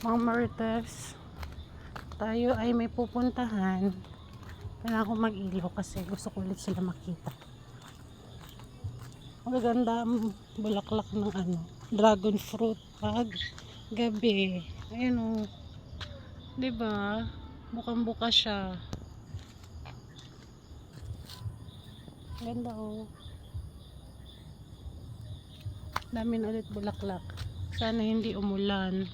mga marites tayo ay may pupuntahan. Kailangan ko mag-ilaw kasi gusto ko ulit sila makita. Ang gaganda ang bulaklak ng ano dragon fruit pag gabi. Ayun o. Diba? Bukang buka siya. Ganda o. Dami na ulit bulaklak. Sana hindi umulan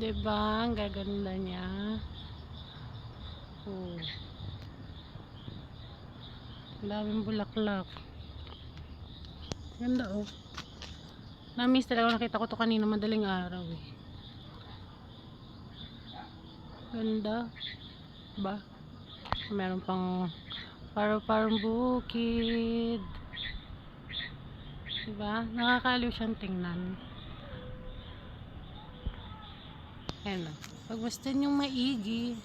Diba? Ang gaganda niya. Oh. Daming bulaklak. Ganda oh. Na-miss talaga nakita ko to kanina madaling araw eh. Ganda. Ba? Meron pang paro-parang bukid. Diba? Nakakaliw siyang tingnan. Ayan na. Pag gusto niyong maigi,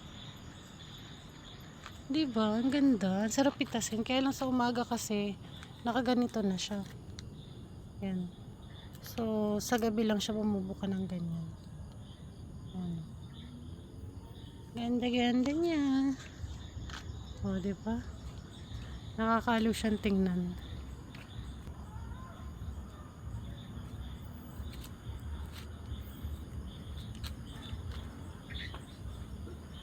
di ba? Ang ganda. Ang sarap itasin. Kaya lang sa umaga kasi, nakaganito na siya. Ayan. So, sa gabi lang siya bumubuka ng ganyan. Ayan. Ganda-ganda niya. O, di ba? Nakakaliw siyang tingnan.